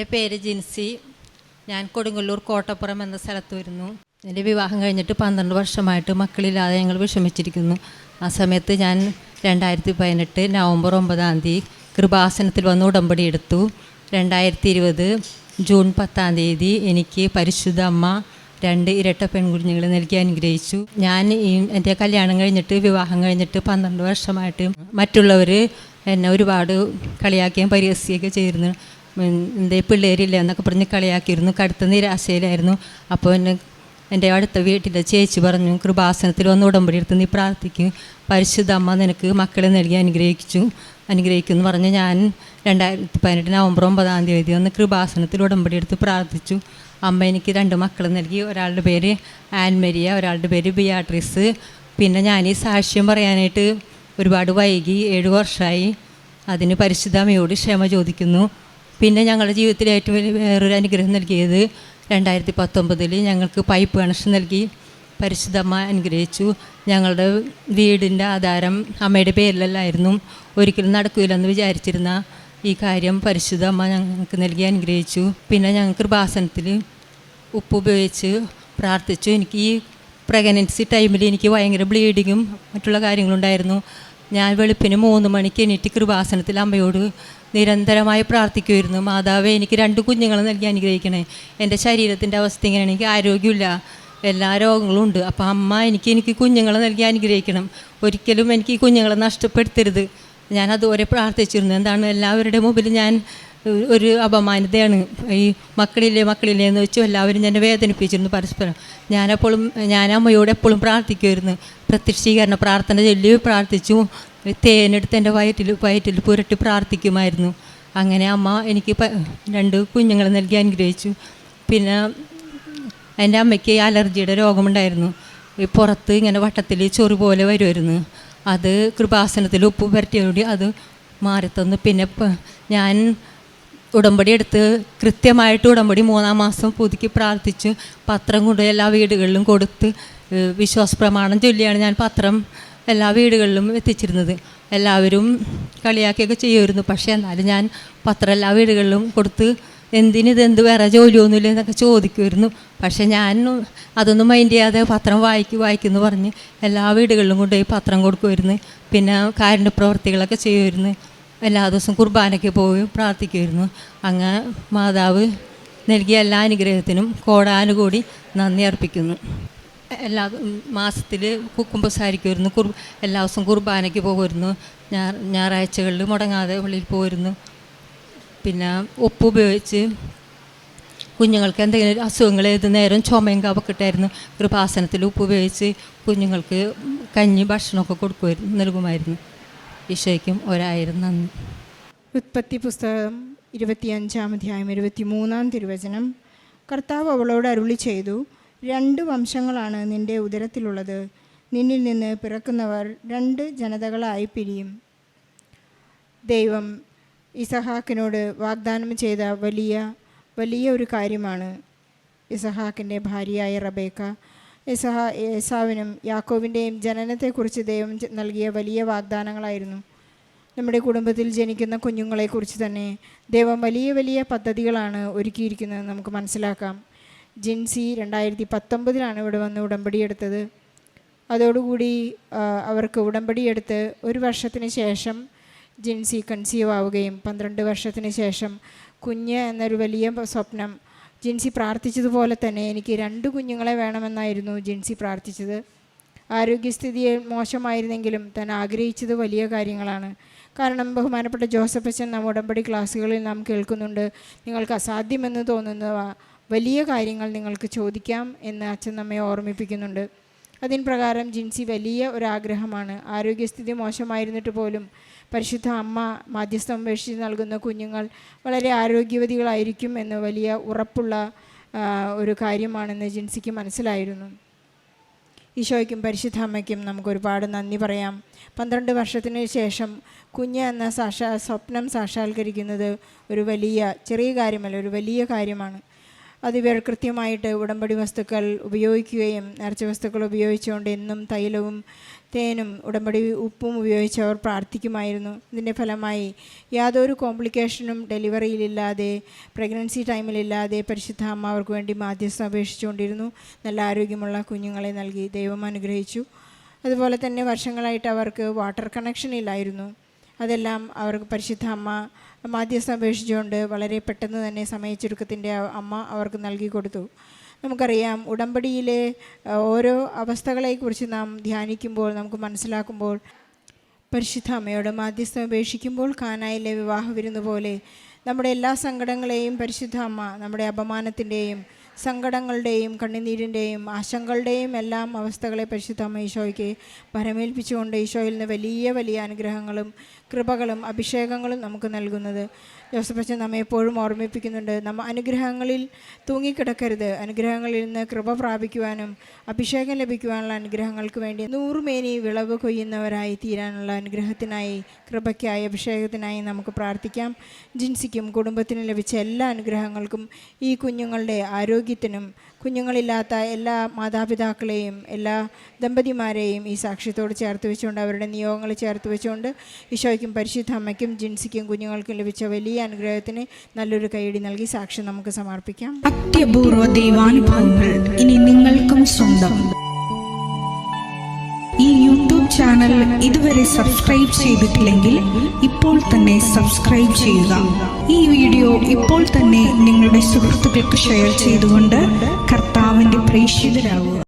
എന്റെ പേര് ജിൻസി. ഞാൻ കൊടുങ്ങല്ലൂർ കോട്ടപ്പുറം എന്ന സ്ഥലത്ത് വരുന്നു. എന്റെ വിവാഹം കഴിഞ്ഞിട്ട് പന്ത്രണ്ട് വർഷമായിട്ട് മക്കളില്ലാതെ ഞങ്ങൾ വിഷമിച്ചിരിക്കുന്നു. ആ സമയത്ത് ഞാൻ രണ്ടായിരത്തി പതിനെട്ട് നവംബർ ഒമ്പതാം തീയതി കൃപാസനത്തിൽ വന്ന് ഉടമ്പടി എടുത്തു. രണ്ടായിരത്തി ഇരുപത് ജൂൺ പത്താം തീയതി എനിക്ക് പരിശുദ്ധ അമ്മ രണ്ട് ഇരട്ട പെൺകുഞ്ഞുങ്ങളെ നൽകി അനുഗ്രഹിച്ചു. ഞാൻ ഈ എന്റെ കല്യാണം കഴിഞ്ഞിട്ട് വിവാഹം കഴിഞ്ഞിട്ട് പന്ത്രണ്ട് വർഷമായിട്ട് മറ്റുള്ളവർ എന്നെ ഒരുപാട് കളിയാക്കുകയും പരിഹസിക്കുകയൊക്കെ ചെയ്തിരുന്നു. എന്തേ പിള്ളേരില്ല എന്നൊക്കെ പറഞ്ഞ് കളിയാക്കിയിരുന്നു. കടുത്ത നിരാശയിലായിരുന്നു. അപ്പോൾ എന്നെ എന്റെ അടുത്ത വീട്ടിലെ ചേച്ചി പറഞ്ഞു കൃപാസനത്തിൽ വന്ന് ഉടമ്പടി എടുത്ത് നീ പ്രാർത്ഥിക്കും. പരിശുദ്ധ അമ്മ നിനക്ക് മക്കളെ നൽകി അനുഗ്രഹിച്ചു അനുഗ്രഹിക്കുമെന്ന് പറഞ്ഞ് ഞാൻ രണ്ടായിരത്തി പതിനെട്ട് നവംബർ ഒമ്പതാം തീയതി വന്ന് കൃപാസനത്തിൽ ഉടമ്പടി എടുത്ത് പ്രാർത്ഥിച്ചു. അമ്മ എനിക്ക് രണ്ട് മക്കൾ നൽകി. ഒരാളുടെ പേര് ആൻമരിയ ഒരാളുടെ പേര് ബിയാട്രിസ്. പിന്നെ ഞാൻ ഈ സാക്ഷ്യം പറയാനായിട്ട് ഒരുപാട് വൈകി. ഏഴ് വർഷമായി അതിന് പരിശുദ്ധ അമ്മയോട് ക്ഷമ ചോദിക്കുന്നു. പിന്നെ ഞങ്ങളുടെ ജീവിതത്തിൽ ഏറ്റവും വലിയ വേറൊരു അനുഗ്രഹം നൽകിയത് രണ്ടായിരത്തി പത്തൊമ്പതിൽ ഞങ്ങൾക്ക് പൈപ്പ് കണക്ഷൻ നൽകി. പരിശുദ്ധമ്മ അനുഗ്രഹിച്ചു. ഞങ്ങളുടെ വീടിന്റെ ആധാരം അമ്മയുടെ പേരിലല്ലായിരുന്നു. ഒരിക്കലും നടക്കില്ലെന്ന് വിചാരിച്ചിരുന്ന ഈ കാര്യം പരിശുദ്ധ അമ്മ ഞങ്ങൾക്ക് നൽകി അനുഗ്രഹിച്ചു. പിന്നെ ഞങ്ങൾ കൃപാസനത്തിൽ ഉപ്പ് ഉപയോഗിച്ച് പ്രാർത്ഥിച്ചു. എനിക്ക് ഈ പ്രഗ്നൻസി ടൈമിൽ എനിക്ക് ഭയങ്കര ബ്ലീഡിങ്ങും മറ്റുള്ള കാര്യങ്ങളുണ്ടായിരുന്നു. ഞാൻ വെളുപ്പിന് മൂന്ന് മണിക്ക് എണീറ്റ് കൃപാസനത്തിൽ അമ്മയോട് നിരന്തരമായി പ്രാർത്ഥിക്കുമായിരുന്നു മാതാവേ എനിക്ക് രണ്ട് കുഞ്ഞുങ്ങളെ നൽകി അനുഗ്രഹിക്കണേ. എന്റെ ശരീരത്തിന്റെ അവസ്ഥ ഇങ്ങനെയാണ്. എനിക്ക് ആരോഗ്യമില്ല. എല്ലാ രോഗങ്ങളും ഉണ്ട്. അപ്പോൾ അമ്മ എനിക്ക് എനിക്ക് കുഞ്ഞുങ്ങളെ നൽകി അനുഗ്രഹിക്കണം. ഒരിക്കലും എനിക്ക് ഈ കുഞ്ഞുങ്ങളെ നഷ്ടപ്പെടുത്തരുത്. ഞാൻ അതുവരെ പ്രാർത്ഥിച്ചിരുന്നു. എന്താണ്? എല്ലാവരുടെ മുമ്പിൽ ഞാൻ ഒരു- അപമാനിതയാണ്. ഈ മക്കളില്ലേ മക്കളില്ലേ എന്ന് വെച്ചു എല്ലാവരും എന്നെ വേദനിപ്പിച്ചിരുന്നു പരസ്പരം. ഞാനെപ്പോഴും ഞാൻ അമ്മയോട് എപ്പോഴും പ്രാർത്ഥിക്കുമായിരുന്നു പ്രത്യക്ഷീകരണ പ്രാർത്ഥന ചൊല്ലി പ്രാർത്ഥിച്ചു. തേനെടുത്ത് എന്റെ വയറ്റിൽ വയറ്റിൽ പുരട്ടി പ്രാർത്ഥിക്കുമായിരുന്നു. അങ്ങനെ അമ്മ എനിക്ക് രണ്ട് കുഞ്ഞുങ്ങൾ നൽകി അനുഗ്രഹിച്ചു. പിന്നെ എന്റെ അമ്മയ്ക്ക് അലർജിയുടെ രോഗമുണ്ടായിരുന്നു. ഈ പുറത്ത് ഇങ്ങനെ വട്ടത്തിൽ ചൊറി പോലെ വരുമായിരുന്നു. അത് കൃപാസനത്തിൽ ഉപ്പ് പുരട്ടിയോടി അത് മാറിത്തന്നു. പിന്നെ ഞാൻ ഉടമ്പടി എടുത്ത് കൃത്യമായിട്ട് ഉടമ്പടി മൂന്നാം മാസം പുതുക്കി പ്രാർത്ഥിച്ചു പത്രം കൊണ്ട് എല്ലാ വീടുകളിലും കൊടുത്ത് വിശ്വാസ പ്രമാണം ചൊല്ലിയാണ് ഞാൻ പത്രം എല്ലാ വീടുകളിലും എത്തിച്ചിരുന്നത്. എല്ലാവരും കളിയാക്കിയൊക്കെ ചെയ്യുമായിരുന്നു. പക്ഷേ എന്നാലും ഞാൻ പത്രം എല്ലാ വീടുകളിലും കൊടുത്ത് എന്തിനിതെന്ത് വേറെ ജോലിയൊന്നുമില്ല എന്നൊക്കെ ചോദിക്കുമായിരുന്നു. പക്ഷേ ഞാൻ അതൊന്നും മൈൻഡ് ചെയ്യാതെ പത്രം വായിക്കും വായിക്കുമെന്ന് പറഞ്ഞ് എല്ലാ വീടുകളിലും കൊണ്ടുപോയി പത്രം കൊടുക്കുമായിരുന്നു. പിന്നെ കാരുണ്യ പ്രവർത്തികളൊക്കെ ചെയ്യുമായിരുന്നു. എല്ലാ ദിവസവും കുർബാനയ്ക്ക് പോയി പ്രാർത്ഥിക്കുമായിരുന്നു. അങ്ങനെ മാതാവ് നൽകിയ എല്ലാ അനുഗ്രഹത്തിനും കോടാനുകൂടി നന്ദി അർപ്പിക്കുന്നു. എല്ലാ മാസത്തിൽ കുക്കുമ്പസാരിക്കുമായിരുന്നു കുർ എല്ലാ ദിവസവും കുർബാനയ്ക്ക് പോകുമായിരുന്നു ഞായർ ഞായറാഴ്ചകളിൽ മുടങ്ങാതെ ഉള്ളിൽ പോയിരുന്നു പിന്നെ ഉപ്പ് ഉപയോഗിച്ച് കുഞ്ഞുങ്ങൾക്ക് എന്തെങ്കിലും അസുഖങ്ങൾ ഏത് നേരം ചുമയും കവക്കിട്ടായിരുന്നു കൃപാസനത്തിൽ ഉപ്പ് ഉപയോഗിച്ച് കുഞ്ഞുങ്ങൾക്ക് കഞ്ഞി ഭക്ഷണമൊക്കെ കൊടുക്കുമായിരുന്നു നൽകുമായിരുന്നു. ഈശോയ്ക്കും ഒരായിരം നന്ദി. ഉത്പത്തി പുസ്തകം ഇരുപത്തിയഞ്ചാം അധ്യായം ഇരുപത്തി മൂന്നാം തിരുവചനം. കർത്താവ് അവളോട് അരുളി ചെയ്തു രണ്ട് വംശങ്ങളാണ് നിന്റെ ഉദരത്തിലുള്ളത്. നിന്നിൽ നിന്ന് പിറക്കുന്നവർ രണ്ട് ജനതകളായി പിരിയും. ദൈവം ഇസഹാക്കിനോട് വാഗ്ദാനം ചെയ്ത വലിയ വലിയ ഒരു കാര്യമാണ്. ഇസഹാക്കിന്റെ ഭാര്യയായ റബേക്ക ഇസഹാ ഏസാവിനും യാക്കോവിന്റെയും ജനനത്തെക്കുറിച്ച് ദൈവം നൽകിയ വലിയ വാഗ്ദാനങ്ങളായിരുന്നു. നമ്മുടെ കുടുംബത്തിൽ ജനിക്കുന്ന കുഞ്ഞുങ്ങളെക്കുറിച്ച് തന്നെ ദൈവം വലിയ വലിയ പദ്ധതികളാണ് ഒരുക്കിയിരിക്കുന്നത് നമുക്ക് മനസ്സിലാക്കാം. ജിൻസി രണ്ടായിരത്തി പത്തൊമ്പതിലാണ് ഇവിടെ വന്ന് ഉടമ്പടി എടുത്തത്. അതോടുകൂടി അവർക്ക് അവർക്ക് ഉടമ്പടിയെടുത്ത് ഒരു വർഷത്തിന് ശേഷം ജിൻസി കൺസീവ് ആവുകയും പന്ത്രണ്ട് വർഷത്തിന് ശേഷം കുഞ്ഞ് എന്നൊരു വലിയ സ്വപ്നം ജിൻസി പ്രാർത്ഥിച്ചതുപോലെ തന്നെ എനിക്ക് രണ്ട് കുഞ്ഞുങ്ങളെ വേണമെന്നായിരുന്നു ജിൻസി പ്രാർത്ഥിച്ചത്. ആരോഗ്യസ്ഥിതി മോശമായിരുന്നെങ്കിലും താൻ ആഗ്രഹിച്ചത് വലിയ കാര്യങ്ങളാണ്. കാരണം ബഹുമാനപ്പെട്ട ജോസഫ് അച്ഛൻ നാം ഉടമ്പടി ക്ലാസ്സുകളിൽ നാം കേൾക്കുന്നുണ്ട്. നിങ്ങൾക്ക് അസാധ്യമെന്ന് തോന്നുന്ന വലിയ കാര്യങ്ങൾ നിങ്ങൾക്ക് ചോദിക്കാം എന്ന് അച്ഛൻ നമ്മെ ഓർമ്മിപ്പിക്കുന്നുണ്ട്. അതിൻ പ്രകാരം ജിൻസി വലിയ ഒരാഗ്രഹമാണ്. ആരോഗ്യസ്ഥിതി മോശമായിരുന്നിട്ട് പോലും പരിശുദ്ധ അമ്മ മാധ്യസ്ഥം അപേക്ഷിച്ച് നൽകുന്ന കുഞ്ഞുങ്ങൾ വളരെ ആരോഗ്യവതികളായിരിക്കും എന്ന് വലിയ ഉറപ്പുള്ള ഒരു കാര്യമാണെന്ന് ജിൻസിക്ക് മനസ്സിലായിരുന്നു. ഈശോയ്ക്കും പരിശുദ്ധ അമ്മയ്ക്കും നമുക്കൊരുപാട് നന്ദി പറയാം. പന്ത്രണ്ട് വർഷത്തിന് ശേഷം കുഞ്ഞ് എന്ന സാക്ഷാ സ്വപ്നം സാക്ഷാത്കരിക്കുന്നത് ഒരു വലിയ ചെറിയ കാര്യമല്ല ഒരു വലിയ കാര്യമാണ്. അത് കൃത്യമായിട്ട് ഉടമ്പടി വസ്തുക്കൾ ഉപയോഗിക്കുകയും നേർച്ച വസ്തുക്കൾ ഉപയോഗിച്ചുകൊണ്ട് എന്നും തൈലവും തേനും ഉടമ്പടി ഉപ്പും ഉപയോഗിച്ച് അവർ പ്രാർത്ഥിക്കുമായിരുന്നു. ഇതിന്റെ ഫലമായി യാതൊരു കോംപ്ലിക്കേഷനും ഡെലിവറിയിലില്ലാതെ പ്രഗ്നൻസി ടൈമിലില്ലാതെ പരിശുദ്ധ അമ്മ അവർക്ക് വേണ്ടി മാധ്യസ്ഥം അപേക്ഷിച്ചുകൊണ്ടിരുന്നു. നല്ല ആരോഗ്യമുള്ള കുഞ്ഞുങ്ങളെ നൽകി ദൈവം അനുഗ്രഹിച്ചു. അതുപോലെ തന്നെ വർഷങ്ങളായിട്ട് അവർക്ക് വാട്ടർ കണക്ഷൻ ഇല്ലായിരുന്നു. അതെല്ലാം അവർക്ക് പരിശുദ്ധ അമ്മ മാധ്യസ്ഥം അപേക്ഷിച്ചുകൊണ്ട് വളരെ പെട്ടെന്ന് തന്നെ സമയച്ചുരുക്കത്തിന്റെ അമ്മ അവർക്ക് നൽകി കൊടുത്തു. നമുക്കറിയാം ഉടമ്പടിയിലെ ഓരോ അവസ്ഥകളെക്കുറിച്ച് നാം ധ്യാനിക്കുമ്പോൾ നമുക്ക് മനസ്സിലാക്കുമ്പോൾ പരിശുദ്ധ അമ്മയോട് മാധ്യസ്ഥം അപേക്ഷിക്കുമ്പോൾ കാനായിലെ വിവാഹ വിരുന്ന് പോലെ നമ്മുടെ എല്ലാ സങ്കടങ്ങളെയും പരിശുദ്ധ അമ്മ നമ്മുടെ അപമാനത്തിന്റെയും സങ്കടങ്ങളുടെയും കണ്ണുനീരിന്റെയും ആശങ്കകളുടെയും എല്ലാം അവസ്ഥകളെ പരിശുദ്ധ അമ്മ ഈശോയ്ക്ക് പരമേൽപ്പിച്ചുകൊണ്ട് ഈശോയിൽ നിന്ന് വലിയ വലിയ അനുഗ്രഹങ്ങളും കൃപകളും അഭിഷേകങ്ങളും നമുക്ക് നൽകുന്നത്. ജോസഫച്ചൻ നമ്മെ എപ്പോഴും ഓർമ്മിപ്പിക്കുന്നുണ്ട്. നമ്മ അനുഗ്രഹങ്ങളിൽ തൂങ്ങിക്കിടക്കരുത്. അനുഗ്രഹങ്ങളിൽ നിന്ന് കൃപ പ്രാപിക്കുവാനും അഭിഷേകം ലഭിക്കുവാനുള്ള അനുഗ്രഹങ്ങൾക്ക് വേണ്ടി നൂറുമേനി വിളവ് കൊയ്യുന്നവരായി തീരാനുള്ള അനുഗ്രഹത്തിനായി കൃപയ്ക്കായി അഭിഷേകത്തിനായി നമുക്ക് പ്രാർത്ഥിക്കാം. ജിൻസിക്കും കുടുംബത്തിനും ലഭിച്ച എല്ലാ അനുഗ്രഹങ്ങൾക്കും ഈ കുഞ്ഞുങ്ങളുടെ ആരോഗ്യത്തിനും കുഞ്ഞുങ്ങളില്ലാത്ത എല്ലാ മാതാപിതാക്കളെയും എല്ലാ ദമ്പതിമാരെയും ഈ സാക്ഷ്യത്തോട് ചേർത്ത് വെച്ചുകൊണ്ട് അവരുടെ നിയോഗങ്ങൾ ചേർത്ത് വെച്ചുകൊണ്ട് ഈശോയ്ക്കും പരിശുദ്ധ അമ്മയ്ക്കും ജിൻസിക്കും കുഞ്ഞുങ്ങൾക്കും ലഭിച്ച വലിയ അനുഗ്രഹത്തിന് നല്ലൊരു കൈയടി നൽകി സാക്ഷ്യം നമുക്ക് സമർപ്പിക്കാം. അത്യപൂർവ ദൈവാനുഭവങ്ങൾ ഇനി നിങ്ങൾക്കും സ്വന്തം. ഈ യൂട്യൂബ് ചാനൽ ഇതുവരെ സബ്സ്ക്രൈബ് ചെയ്തിട്ടില്ലെങ്കിൽ ഇപ്പോൾ തന്നെ സബ്സ്ക്രൈബ് ചെയ്യുക. ഈ വീഡിയോ ഇപ്പോൾ തന്നെ നിങ്ങളുടെ സുഹൃത്തുക്കൾക്ക് ഷെയർ ചെയ്തുകൊണ്ട് കർത്താവിന്റെ പ്രേക്ഷിതരാകുക.